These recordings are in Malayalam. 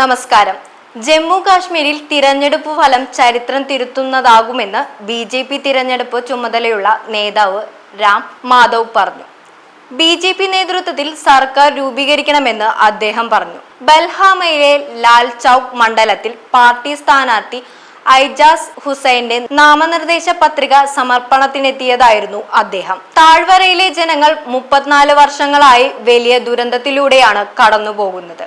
നമസ്കാരം. ജമ്മു കാശ്മീരിൽ തിരഞ്ഞെടുപ്പ് ഫലം ചരിത്രം തിരുത്തുന്നതാകുമെന്ന് ബി ജെ പി തിരഞ്ഞെടുപ്പ് ചുമതലയുള്ള നേതാവ് രാം മാധവ് പറഞ്ഞു. ബി ജെ പി നേതൃത്വത്തിൽ സർക്കാർ രൂപീകരിക്കണമെന്ന് അദ്ദേഹം പറഞ്ഞു. ബൽഹാമയിലെ ലാൽ ചൌക്ക് മണ്ഡലത്തിൽ പാർട്ടി സ്ഥാനാർത്ഥി ഐജാസ് ഹുസൈന്റെ നാമനിർദ്ദേശ പത്രിക സമർപ്പണത്തിനെത്തിയതായിരുന്നു അദ്ദേഹം. താഴ്വരയിലെ ജനങ്ങൾ മുപ്പത്തിനാല് വർഷങ്ങളായി വലിയ ദുരന്തത്തിലൂടെയാണ് കടന്നുപോകുന്നത്.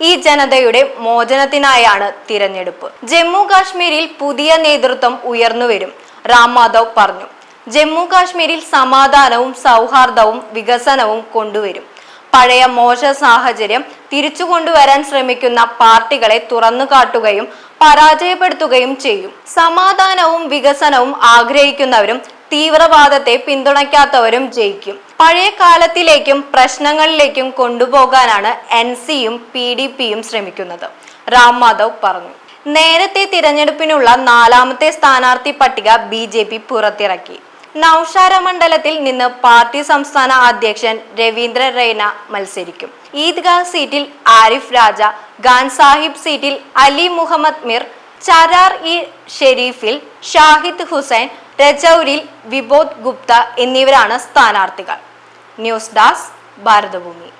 ഈ ജനതയുടെ മോചനത്തിനായാണ് തിരഞ്ഞെടുപ്പ്. ജമ്മു കാശ്മീരിൽ പുതിയ നേതൃത്വം ഉയർന്നുവരും റാം മാധവ് പറഞ്ഞു. ജമ്മു കാശ്മീരിൽ സമാധാനവും സൗഹാർദ്ദവും വികസനവും കൊണ്ടുവരും. പഴയ മോശ സാഹചര്യം തിരിച്ചു കൊണ്ടുവരാൻ ശ്രമിക്കുന്ന പാർട്ടികളെ തുറന്നു കാട്ടുകയും പരാജയപ്പെടുത്തുകയും ചെയ്യും. സമാധാനവും വികസനവും ആഗ്രഹിക്കുന്നവരും തീവ്രവാദത്തെ പിന്തുണയ്ക്കാത്തവരും ജയിക്കും. പഴയ കാലത്തിലേക്കും പ്രശ്നങ്ങളിലേക്കും കൊണ്ടുപോകാനാണ് എൻ സിയും പി ഡി പിയും ശ്രമിക്കുന്നത്. രാം മാധവ് പറഞ്ഞു. നേരത്തെ തിരഞ്ഞെടുപ്പിനുള്ള നാലാമത്തെ സ്ഥാനാർത്ഥി പട്ടിക ബി ജെ പി പുറത്തിറക്കി. നൌഷാര മണ്ഡലത്തിൽ നിന്ന് പാർട്ടി സംസ്ഥാന അധ്യക്ഷൻ രവീന്ദ്ര റെയ്ന മത്സരിക്കും. ഈദ്ഗാ സീറ്റിൽ ആരിഫ് രാജ ഖാൻ സാഹിബ് സീറ്റിൽ അലി മുഹമ്മദ് മിർ ചരാർ ഇ ഷെരീഫിൽ ഷാഹിദ് ഹുസൈൻ രജൌരിൽ വിബോധ് ഗുപ്ത എന്നിവരാണ് സ്ഥാനാർത്ഥികൾ. News desk Bharatabhoomi.